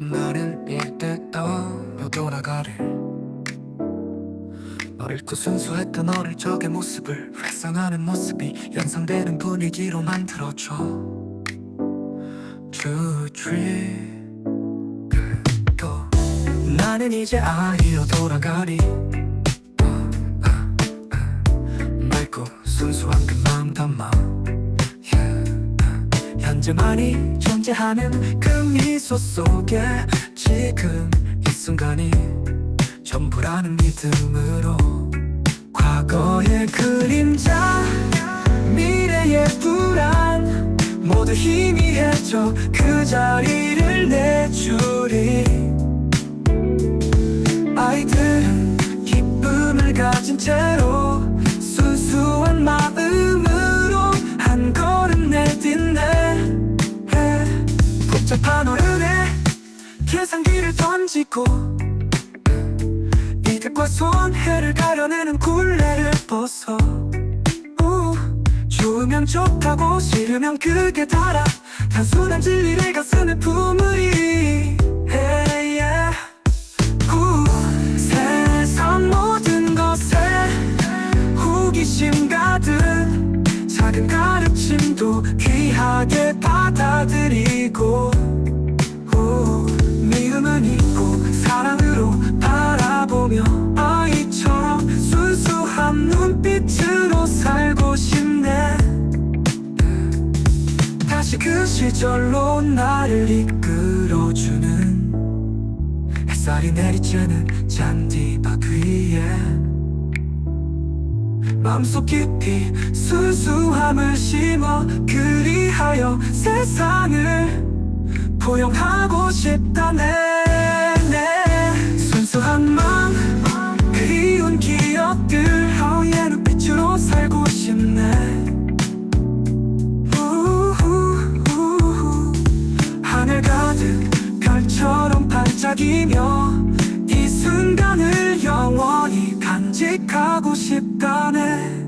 너를 잃때 떠올려 돌아가리 어릴때 순수했던 어릴 적의 모습을 회상하는 모습이 연상되는 분위기로 만들어줘. Three. 그또 나는 이제 아이로 돌아가리. 어, 아, 아. 맑고 순수한 그 마음 담아 아. 현재만이 존재하는 그 미소 속에 지금 이 순간이 전부라는 믿음으로 과거의 그림자 미래의 불안 모두 희미해져 그 자리를 내주리 아이들은 기쁨을 가진 채로 한 어른의 계산기를 던지고 이득과 손해를 가려내는 굴레를 벗어. 우, 좋으면 좋다고 싫으면 그게 달아. 단순한 진리를 가슴에 품으리. Hey, 세상 모든 것에 호기심 가득 작은 가르침도 귀하게 받아들이고 우, 미움은 잊고 사랑으로 바라보며 아이처럼 순수한 눈빛으로 살고 싶네. 다시 그 시절로 나를 이끌어주는 햇살이 내리쬐는 잔디밭 위에 마음속 깊이 순수함을 심어 그리하여 세상을 포용하고 싶다네 네. 순수한 마음 그리운 기억들 하우의 눈빛으로 살고 싶네. 하늘 가득 별처럼 반짝이며 이 순간을 영원히 간직하고 싶다네